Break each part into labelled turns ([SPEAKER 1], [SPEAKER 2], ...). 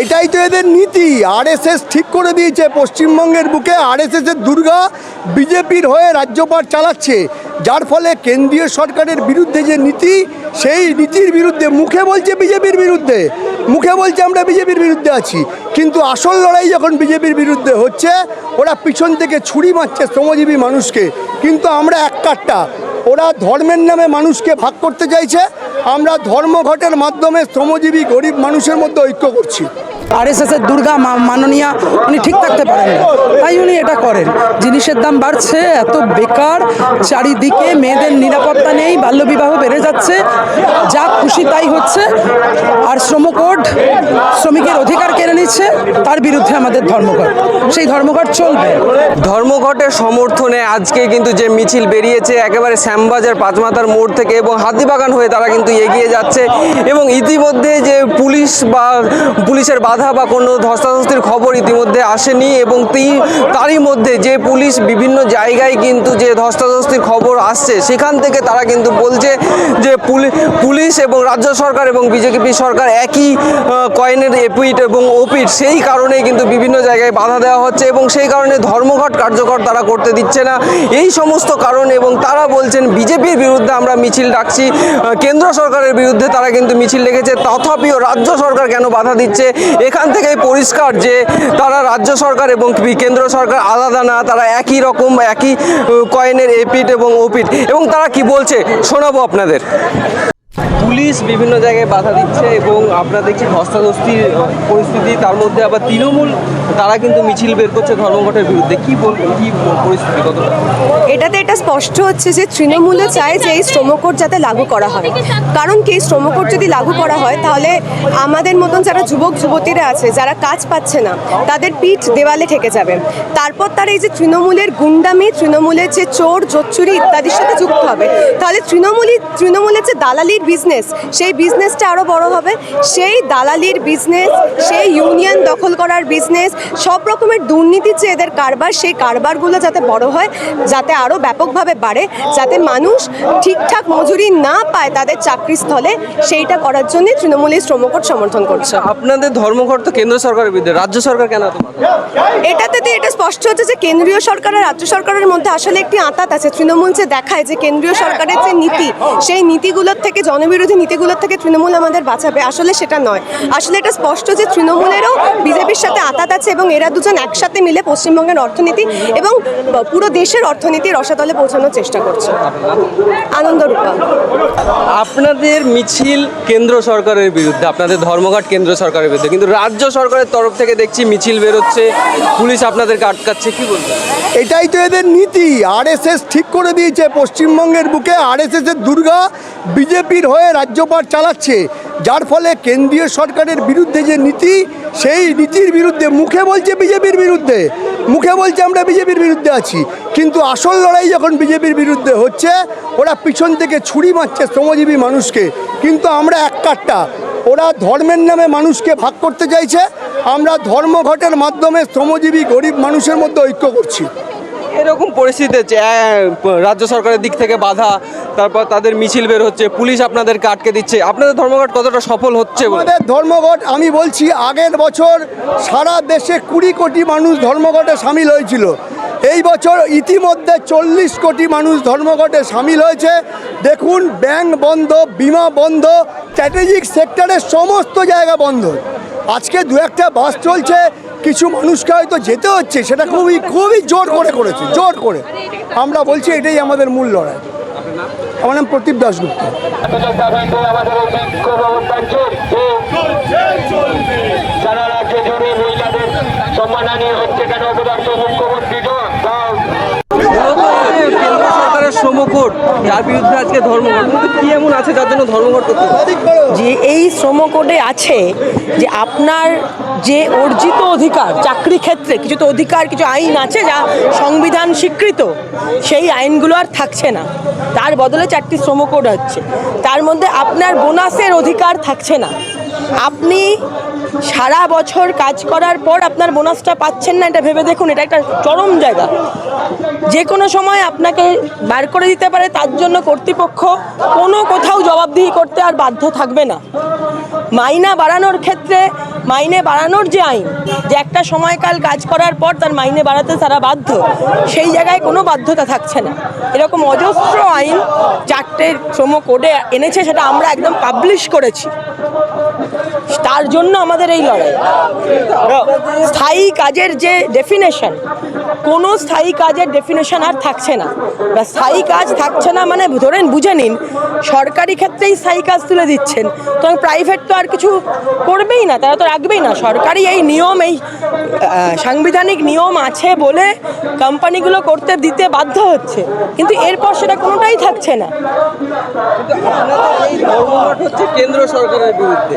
[SPEAKER 1] এটাই তো এদের নীতি। আরএসএস ঠিক করে দিয়েছে, পশ্চিমবঙ্গের বুকে আরএসএস এর দুর্গা বিজেপির হয়ে রাজ্যপাট চালাচ্ছে। যার ফলে কেন্দ্রীয় সরকারের বিরুদ্ধে যে নীতি, সেই নীতির বিরুদ্ধে, মুখে বলছে বিজেপির বিরুদ্ধে, মুখে বলছে আমরা বিজেপির বিরুদ্ধে আছি। কিন্তু আসল লড়াই যখন বিজেপির বিরুদ্ধে হচ্ছে, ওরা পিছন থেকে ছুরি মারছে শ্রমজীবী মানুষকে। কিন্তু আমরা এক কাটটা ওরা ধর্মের নামে মানুষকে ভাগ করতে চাইছে। আমরা ধর্মঘটের মাধ্যমে শ্রমজীবী গরিব মানুষের মধ্যে ঐক্য করছি।
[SPEAKER 2] আরএসএস এর দুর্গা মাননীয়া উনি ঠিক থাকতে পারেন না। তাই উনি এটা করেন। জিনিসের দাম বাড়ছে, এত বেকার, চারিদিকে মেয়েদের নিরাপত্তা নেই, বাল্যবিবাহ বেড়ে যাচ্ছে, যা খুশি তাই হচ্ছে, আর শ্রমকোড শ্রমিকের অধিকার কেড়ে নিচ্ছে, তার বিরুদ্ধে আমাদের ধর্মঘট। সেই ধর্মঘট চলবে।
[SPEAKER 3] ধর্মঘটের সমর্থনে আজকে কিন্তু যে মিছিল বেরিয়েছে, একেবারে শ্যামবাজার পাঁচমাথার মোড় থেকে এবং হাতিবাগান হয়ে তারা কিন্তু এগিয়ে যাচ্ছে এবং ইতিমধ্যে যে পুলিশ বা পুলিশের বাধা বা কোনো ধস্তাধস্তির খবর ইতিমধ্যে আসেনি এবং তারই মধ্যে যে পুলিশ বিভিন্ন জায়গায় কিন্তু যে ধস্তাধস্তির খবর আসছে, সেখান থেকে তারা কিন্তু বলছে যে পুলি- পুলিশ এবং রাজ্য সরকার এবং বিজেপি সরকার একই কয়েনের এপিট এবং ওপিট, সেই কারণেই কিন্তু বিভিন্ন জায়গায় বাধা দেওয়া হচ্ছে এবং সেই কারণে ধর্মঘট কার্যকর তারা করতে দিচ্ছে না। এই সমস্ত কারণ এবং তারা বলছেন বিজেপির বিরুদ্ধে আমরা মিছিল ডাকছি কেন্দ্র সরকারের বিরুদ্ধে তারা কিন্তু মিছিল লেগেছে তথাপিও রাজ্য সরকার কেন বাধা দিচ্ছে এখান থেকেই পরিষ্কার যে তারা রাজ্য সরকার এবং কেন্দ্র সরকার আলাদা না, তারা একই রকম, একই কয়েনের এপিট এবং ওপিট এবং তারা কি বলছে? শোনাবো আপনাদের। পুলিশ বিভিন্ন জায়গায় বাধা দিচ্ছে এবং আপনারা দেখছি ধস্তাধস্তির পরিস্থিতি, তার মধ্যে আবার তৃণমূল তারা কিন্তু মিছিল বের করছে ধর্মঘটের বিরুদ্ধে। কি বলবেন কি পরিস্থিতি কতটা?
[SPEAKER 4] এটাতে এটা স্পষ্ট হচ্ছে যে তৃণমূলে চায় যে এই শ্রমকোড যাতে লাগু করা হয়। কারণ কি শ্রমকোড যদি লাগু করা হয়, তাহলে আমাদের মতন যারা যুবক, যুবতীরা আছে, যারা কাজ পাচ্ছে না, তাদের পিঠ দেওয়ালে ঠেকে যাবে। তারপর তারা এই যে তৃণমূলের গুন্ডামি, তৃণমূলের যে চোর, জোচ্চুরি ইত্যাদির সাথে যুক্ত হবে, তাহলে তৃণমূলী তৃণমূলের যে দালালির বিজনেস সেই বিজনেসটা আরও বড় হবে। সেই দালালির বিজনেস সেই ইউনিয়ন দখল করার বিজনেস সব রকমের দুর্নীতির যে এদের কারবার সেই কারবারগুলো যাতে বড় হয় যাতে আরও ব্যাপকভাবে বাড়ে যাতে মানুষ ঠিকঠাক মজুরি না পায় তাদের চাকরিস্থলে সেইটা করার জন্য তৃণমূলী শ্রমকোট সমর্থন করছে।
[SPEAKER 3] আপনাদের ধর্মঘট তো কেন্দ্র সরকারের বিরুদ্ধে রাজ্য সরকার কেন
[SPEAKER 4] এটাতে তো এটা স্পষ্ট হচ্ছে যে কেন্দ্রীয় সরকার আর রাজ্য সরকারের মধ্যে আসলে একটি আঁতাত আছে। তৃণমূল যে দেখায় যে কেন্দ্রীয় সরকারের যে নীতি সেই নীতিগুলোর থেকে জনবিরোধী নীতিগুলোর থেকে তৃণমূল আমাদের বাঁচাবে আসলে সেটা নয়। আসলে এটা স্পষ্ট যে তৃণমূলেরও বিজেপির সাথে আঁতাত আছে এবং এরা দুজন একসাথে মিলে পশ্চিমবঙ্গের অর্থনীতি এবং পুরো দেশের অর্থনীতি রসাতলে পৌঁছানোর চেষ্টা করছে। আনন্দরূপা
[SPEAKER 3] আপনাদের মিছিল কেন্দ্র সরকারের বিরুদ্ধে আপনাদের ধর্মঘট কেন্দ্র সরকারের বিরুদ্ধে কিন্তু রাজ্য সরকারের তরফ থেকে দেখছি মিছিল বেরোচ্ছে পুলিশ আপনাদেরকে আটকাচ্ছে কি বলবেন?
[SPEAKER 1] এটাই তো এদের নীতি আরএসএস ঠিক করে দিয়েছে পশ্চিমবঙ্গের বুকে আরএসএস এর দুর্গা বিজেপির হয়ে রাজ্যপাট চালাচ্ছে। যার ফলে কেন্দ্রীয় সরকারের বিরুদ্ধে যে নীতি, সেই নীতির বিরুদ্ধে মুখে বলছে বিজেপির বিরুদ্ধে। মুখে বলছে আমরা বিজেপির বিরুদ্ধে আছি। কিন্তু আসল লড়াই যখন বিজেপির বিরুদ্ধে হচ্ছে, ওরা পিছন থেকে ছুরি মারছে শ্রমজীবী মানুষকে। কিন্তু আমরা এক কাটটা ওরা ধর্মের নামে মানুষকে ভাগ করতে চাইছে। আমরা ধর্মঘটের মাধ্যমে শ্রমজীবী গরিব মানুষের মধ্যে ঐক্য করছি।
[SPEAKER 3] এরকম পরিস্থিতিতে রাজ্য সরকারের দিক থেকে বাধা, তারপর তাদের মিছিল বের হচ্ছে, পুলিশ আপনাদেরকে আটকে দিচ্ছে। আপনাদের ধর্মঘট কতটা সফল হচ্ছে
[SPEAKER 1] আমাদের ধর্মঘট, আমি বলছি, আগের বছর সারা দেশে কুড়ি কোটি মানুষ ধর্মঘটে সামিল হয়েছিল। এই বছর ইতিমধ্যে চল্লিশ কোটি মানুষ ধর্মঘটে সামিল হয়েছে। দেখুন, ব্যাংক বন্ধ, বিমা বন্ধ, স্ট্র্যাটেজিক সেক্টরের সমস্ত জায়গা বন্ধ। আজকে দু একটা বাস চলছে, কিছু মানুষকে হয়তো যেতে হচ্ছে, সেটা খুবই খুবই জোর করে করেছে, জোর করে। আমরা বলছি এটাই আমাদের মূল লড়াই। আমার নাম প্রদীপ
[SPEAKER 5] দাসগুপ্ত সম্মানহানি হচ্ছে কেন অপদার্থ মুখ্যমন্ত্রী
[SPEAKER 3] মূলত যে কেন্দ্র সরকারের শ্রমকোট যার বিরুদ্ধে আজকে ধর্মঘট কি এমন আছে যার জন্য ধর্মঘট করতে
[SPEAKER 2] যে এই শ্রম কোডে আছে যে আপনার যে অর্জিত অধিকার, চাকরি ক্ষেত্রে কিছু তো অধিকার, কিছু আইন আছে যা সংবিধান স্বীকৃত, সেই আইনগুলো আর থাকছে না। তার বদলে চারটি শ্রম কোড হচ্ছে। তার মধ্যে আপনার বোনাসের অধিকার থাকছে না। আপনি
[SPEAKER 6] সারা বছর কাজ করার পর আপনার বোনাসটা পাচ্ছেন না, এটা ভেবে দেখুন, এটা একটা চরম জায়গা। যে কোনো সময় আপনাকে বার করে দিতে পারে, তার জন্য কর্তৃপক্ষ কোনো কোথাও জবাবদিহি করতে আর বাধ্য থাকবে না। মাইনা বাড়ানোর ক্ষেত্রে, মাইনে বাড়ানোর যে আইন, যে একটা সময়কাল কাজ করার পর তার মাইনে বাড়াতে তারা বাধ্য, সেই জায়গায় কোনো বাধ্যতা থাকছে না। এরকম অজস্র আইন চারটে শ্রম কোডে এনেছে, সেটা আমরা একদম পাবলিশ করেছি। তার জন্য আমাদের এই লড়াই। স্থায়ী কাজের যে ডেফিনেশন কোনো স্থায়ী কাজের ডেফিনেশন আর থাকছে না। বা স্থায়ী কাজ থাকছে না মানে ধরেন বুঝে নিন, সরকারি ক্ষেত্রেই স্থায়ী কাজ তুলে দিচ্ছেন। তো প্রাইভেট তো আর কিছু করবেই না, তারা তো রাখবেই না। সরকারি এই নিয়ম, এই সাংবিধানিক নিয়ম আছে বলে কোম্পানিগুলো করতে, দিতে বাধ্য হচ্ছে। কিন্তু এরপর সেটা কোনোটাই থাকছে না।
[SPEAKER 3] কেন্দ্র সরকারের বিরুদ্ধে।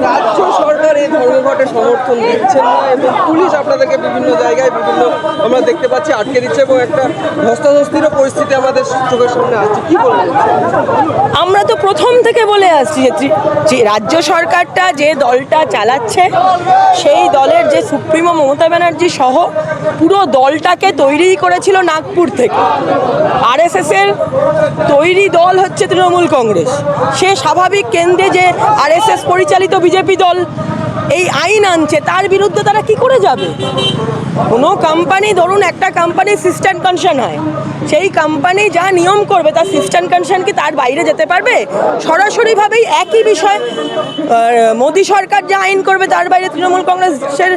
[SPEAKER 3] রাজ্য সরকার এই ধর্মঘটে সমর্থন দিচ্ছেন না এবং পুলিশ আপনাদেরকে বিভিন্ন জায়গায় বিভিন্ন আমরা দেখতে পাচ্ছি আটকে দিচ্ছে এবং একটা ধস্তাধস্তিরও পরিস্থিতি আমাদের চোখের সামনে আসছে। কি বলবেন?
[SPEAKER 6] আমরা তো প্রথম থেকে বলে আসছি যে রাজ্য সরকারটা যে দলটা চালাচ্ছে, সেই দলের যে সুপ্রিমো মমতা ব্যানার্জি সহ পুরো দলটাকে তৈরি করেছিল নাগপুর থেকে। আরএসএস এর তৈরি দল হচ্ছে তৃণমূল কংগ্রেস। সে স্বাভাবিক কেন্দ্রে যে আরএসএস পরিচালিত বিজেপি দল এই আইন আনছে, তার বিরুদ্ধে তারা কি করে যাবে? কোনো কোম্পানি ধরুন একটা কোম্পানি সিস্টেন্ট কনসার্ন হয়, সেই কোম্পানি যা নিয়ম করবে, তার সিস্টেন্ট কনসার্ন কি তার বাইরে যেতে পারবে? সরাসরিভাবেই একই বিষয় মোদী সরকার যা আইন করবে, তার বাইরে তৃণমূল কংগ্রেসের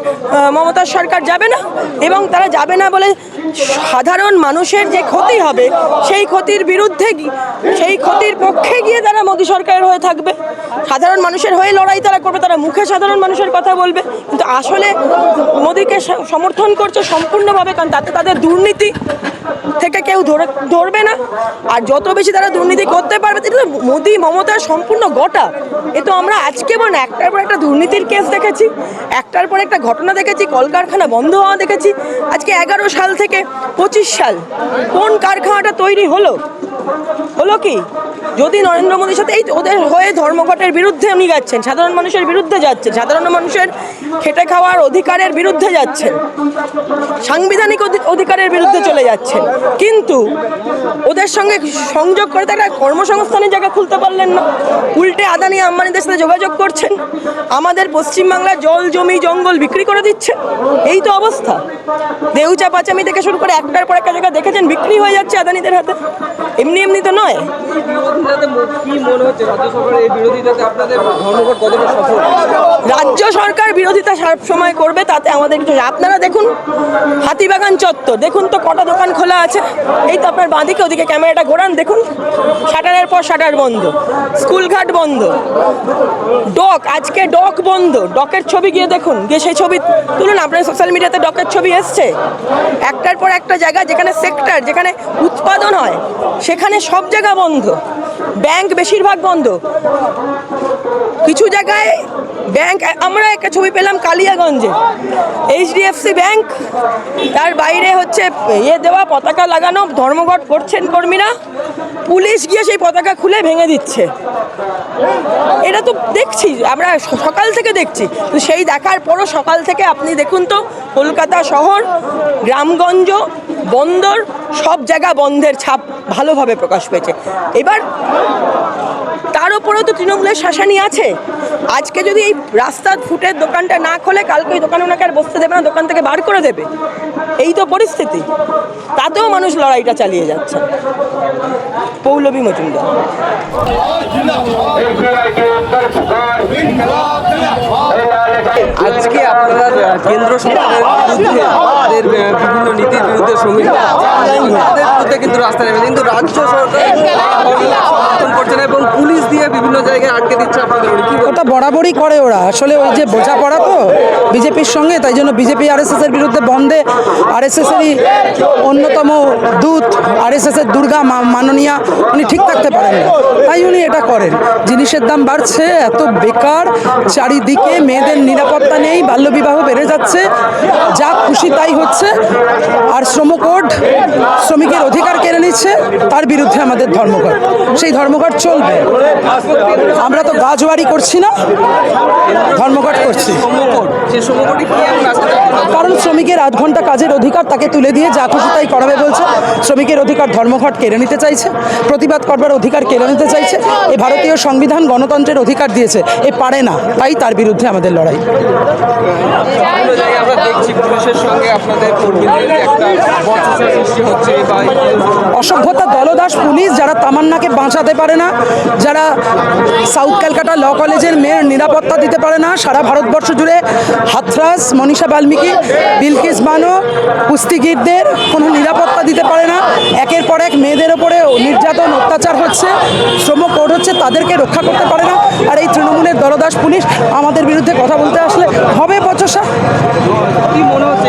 [SPEAKER 6] মমতার সরকার যাবে না, এবং তারা যাবে না বলে সাধারণ মানুষের যে ক্ষতি হবে, সেই ক্ষতির বিরুদ্ধে সেই ক্ষতির পক্ষে গিয়ে তারা মোদী সরকারের হয়ে থাকবে। সাধারণ মানুষের হয়ে লড়াই তারা করবে, তারা মুখে সাধারণ মানুষের কথা বলবে, কিন্তু আসলে মোদীকে সমর্থন করছে সম্পূর্ণভাবে, কারণ তাতে তাদের দুর্নীতি থেকে কেউ ধরে, ধরবে না। আর যত বেশি তারা দুর্নীতি করতে পারবে, এটা তো মোদী মমতার সম্পূর্ণ গোটা। এ তো আমরা আজকে বল না একটার পর একটা দুর্নীতির কেস দেখেছি, একটার পর একটা ঘটনা দেখেছি, কলকারখানা বন্ধ হওয়া দেখেছি। আজকে এগারো সাল থেকে পঁচিশ সাল, কোন কারখানাটা তৈরি হলো? হলো কি? যদি নরেন্দ্র মোদীর সাথে এই ওদের হয়ে ধর্মঘটের বিরুদ্ধে উনি যাচ্ছেন, সাধারণ মানুষের বিরুদ্ধে যাচ্ছেন, সাধারণ মানুষের খেটে খাওয়ার অধিকারের বিরুদ্ধে যাচ্ছেন, সাংবিধানিক অধি- অধিকারের বিরুদ্ধে চলে যাচ্ছেন, কিন্তু ওদের সঙ্গে সংযোগ করে তারা কর্মসংস্থানের জায়গা খুলতে পারলেন না। উল্টে আদানি আম্বানিদের সাথে যোগাযোগ করছেন, আমাদের পশ্চিমবাংলার জল, জমি, জঙ্গল বিক্রি করে দিচ্ছে এই তো অবস্থা। দেউচা, পাচামি থেকে শুরু করে একটার পর একটা জায়গা দেখেছেন, বিক্রি হয়ে যাচ্ছে আদানিদের হাতে। এমনি এমনি তো নয়।
[SPEAKER 3] রাজ্য
[SPEAKER 6] সরকার বিরোধিতা সব সময় করবে, তাতে আমাদের কিছু আপনারা দেখুন, হাতিবাগান চত্বর, দেখুন তো কটা দোকান খোলা আছে। এই তো আপনার বাঁদিকে, ওদিকে ক্যামেরাটা ঘোরান, দেখুন, শাটারের পর শাটার বন্ধ, স্কুলঘাট বন্ধ, ডক, আজকে ডক বন্ধ, ডকের ছবি গিয়ে দেখুন, গিয়ে সেই ছবি তুলুন, আপনার সোশ্যাল মিডিয়াতে ডকের ছবি এসছে। একটার পর একটা জায়গা, যেখানে সেক্টর যেখানে উৎপাদন হয়, সেখানে সব জায়গা বন্ধ ব্যাংক বেশিরভাগ বন্ধ। কিছু জায়গায় ব্যাংক আমরা একটা ছবি পেলাম কালিয়াগঞ্জে। এইচডিএফসি ব্যাংক তার বাইরে হচ্ছে ইয়ে দেওয়া, পতাকা লাগানো, ধর্মঘট করছেন কর্মীরা। পুলিশ গিয়ে সেই পতাকা খুলে ভেঙে দিচ্ছে। এটা তো দেখছি, আমরা সকাল থেকে দেখছি। তো সেই দেখার পরও সকাল থেকে আপনি দেখুন তো, কলকাতা শহর, গ্রামগঞ্জ, বন্দর সব জায়গা বন্ধের ছাপ ভালোভাবে প্রকাশ পেয়েছে। এবার তার উপরেও তো তৃণমূলের শাসানি আছে। আজকে যদি এই রাস্তার ফুটের দোকানটা না খোলে কালকে ওই দোকানে ওনাকে আর বসতে দেবে না দোকান থেকে বার করে দেবে। এই তো পরিস্থিতি। তাতেও মানুষ লড়াইটা চালিয়ে যাচ্ছে। পৌলবী মজুমদার।
[SPEAKER 3] আজকে আপনারা কেন্দ্র সরকারের বিভিন্ন নীতির বিরুদ্ধে শ্রমিকরা তাদের বিরুদ্ধে কিন্তু রাস্তা নেবে কিন্তু রাজ্য সরকার করছে না এবং পুলিশ দিয়ে বিভিন্ন জায়গায় আটকে দিচ্ছে আপনাদের
[SPEAKER 2] ওটা বরাবরই করে ওরা। আসলে ওই যে বোঝাপড়া তো বিজেপির সঙ্গে, তাই জন্য বিজেপি আরএসএস এর বিরুদ্ধে বন্ধে আরএসএস এরই অন্যতম দূত আরএসএস এর দুর্গা মাননীয়া, উনি ঠিক থাকতে পারেন না। তাই উনি এটা করেন। জিনিসের দাম বাড়ছে, এত বেকার, চারিদিকে মেয়েদের নিরাপত্তা নেই, বাল্যবিবাহ বেড়ে যাচ্ছে, যা খুশি তাই হচ্ছে। নিচ্ছে তার বিরুদ্ধে আমাদের ধর্মঘট। সেই ধর্মঘট চলবে। আমরা তো গাজওয়ারি করছি না, ধর্মঘট করছি। কারণ শ্রমিকের আধ ঘণ্টা কাজের অধিকার তাকে তুলে দিয়ে যা খুশি তাই করাবে বলছে। শ্রমিকের অধিকার ধর্মঘট কেড়ে নিতে চাইছে, প্রতিবাদ করবার অধিকার কেড়ে নিতে চাইছে। এই ভারতীয় সংবিধান গণতন্ত্রের অধিকার দিয়েছে, এ পারে না, তাই তার বিরুদ্ধে আমাদের লড়াই।
[SPEAKER 3] আমরা দেখছি পুলিশের সঙ্গে আপনাদের কর্মীদের একটা সৃষ্টি হচ্ছে বা
[SPEAKER 2] অসভ্যতা, দলদাস, পুলিশ যারা তামান্নাকে বাঁচাতে পারে না, যারা সাউথ ক্যালকাটা ল কলেজের মেয়ের নিরাপত্তা দিতে পারে না, সারা ভারতবর্ষ জুড়ে হাথরাস মনীষা বাল্মীকি, বিলকিস বানো, কুস্তিগিরদের কোনো নিরাপত্তা দিতে পারে না। একের পর এক মেয়েদের ওপরে নির্যাতন, অত্যাচার হচ্ছে, শ্রম কোড হচ্ছে, তাদেরকে রক্ষা করতে পারে না। আর এই তৃণমূলের দলদাস, পুলিশ আমাদের বিরুদ্ধে কথা বলতে আসলে হবে বচসা?
[SPEAKER 3] কি মনে হচ্ছে?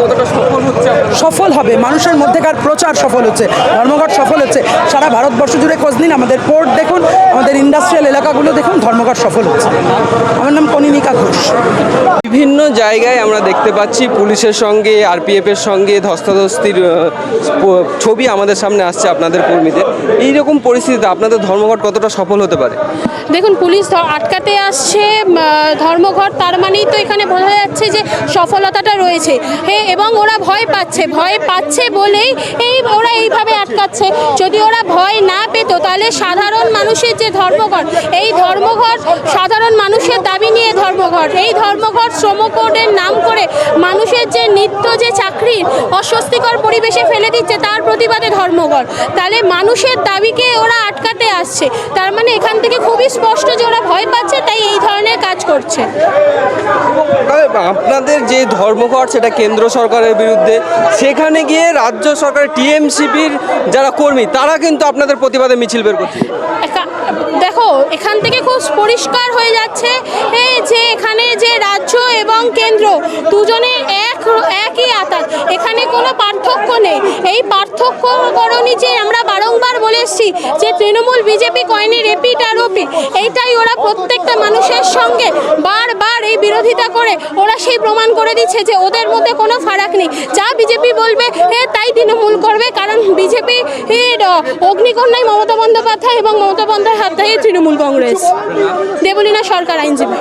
[SPEAKER 3] কতটা সফল হচ্ছে
[SPEAKER 2] সফল হবে। মানুষের মধ্যেকার প্রচার সফল হচ্ছে। ধর্মঘট সফল হচ্ছে। সারা ভারতবর্ষ জুড়ে খোঁজ নিন আমাদের পোর্ট দেখুন আমাদের ইন্ডাস্ট্রিয়াল এলাকাগুলো দেখুন ধর্মঘট সফল হচ্ছে। আমার নাম কনিনিকা ঘোষ।
[SPEAKER 3] বিভিন্ন জায়গায় আমরা দেখতে পাচ্ছি পুলিশের সঙ্গে আরপিএফ এর সঙ্গে ধস্তাধস্তির ছবি আমাদের সামনে আসছে আপনাদের কর্মীদের। এই রকম পরিস্থিতিতে আপনাদের ধর্মঘট কতটা সফল হতে পারে?
[SPEAKER 7] দেখুন পুলিশ আটকাতে আসছে ধর্মঘট তার মানেই তো এখানে বোঝা যাচ্ছে যে সফলতাটা রয়েছে। হ্যাঁ এবং ওরা ভয় পাচ্ছে ভয় পাচ্ছে বলেই এই ওরা এইভাবে আটকাচ্ছে। যদি ওরা ভয় না পেত, তাহলে সাধারণ মানুষের যে ধর্মঘট, এই ধর্মঘট সাধারণ মানুষের দাবি নিয়ে ধর্মঘট। এই ধর্মঘট শ্রম কোডের নাম করে মানুষের যে নিত্য যে চাকরির অস্বস্তিকর পরিবেশে ফেলে দিচ্ছে, তার প্রতিবাদে ধর্মঘট। তাহলে মানুষের দাবিকে ওরা আটকাতে আসছে। তার মানে এখান থেকে খুবই স্পষ্ট যে ওরা ভয় পাচ্ছে, তাই এই ধরনের কাজ করছে।
[SPEAKER 3] আপনাদের যে ধর্মঘট, সেটা কেন্দ্র সরকারের বিরুদ্ধে, সেখানে গিয়ে রাজ্য সরকারের টিএমসিপির যারা কর্মী, তারা কিন্তু আপনাদের প্রতিবাদে মিছিল বের করছে।
[SPEAKER 7] দেখো, এখান থেকে খুব পরিষ্কার হয়ে যাচ্ছে যে এখানে যে রাজ্য এবং কেন্দ্র, দুজনে এক, একই আতাত। এখানে কোনো পার্থক্য নেই। এই পার্থক্য করণী যে আমরা বারংবার বলে এসেছি যে তৃণমূল বিজেপি কয়নি রেপিট আর ওপিট এইটাই ওরা প্রত্যেকটা মানুষের সঙ্গে বারবার এই বিরোধিতা করে। ওরা সেই প্রমাণ করে দিচ্ছে যে ওদের মধ্যে কোনো ফারাক নেই। যা বিজেপি বলবে তাই তৃণমূল করবে। কারণ বিজেপি অগ্নিকন্যায় মমতা বন্দ্যোপাধ্যায় এবং মমতা বন্দ্যোপাধ্যায় তৃণমূল কংগ্রেস। দেবলীনা সরকার আইনজীবী।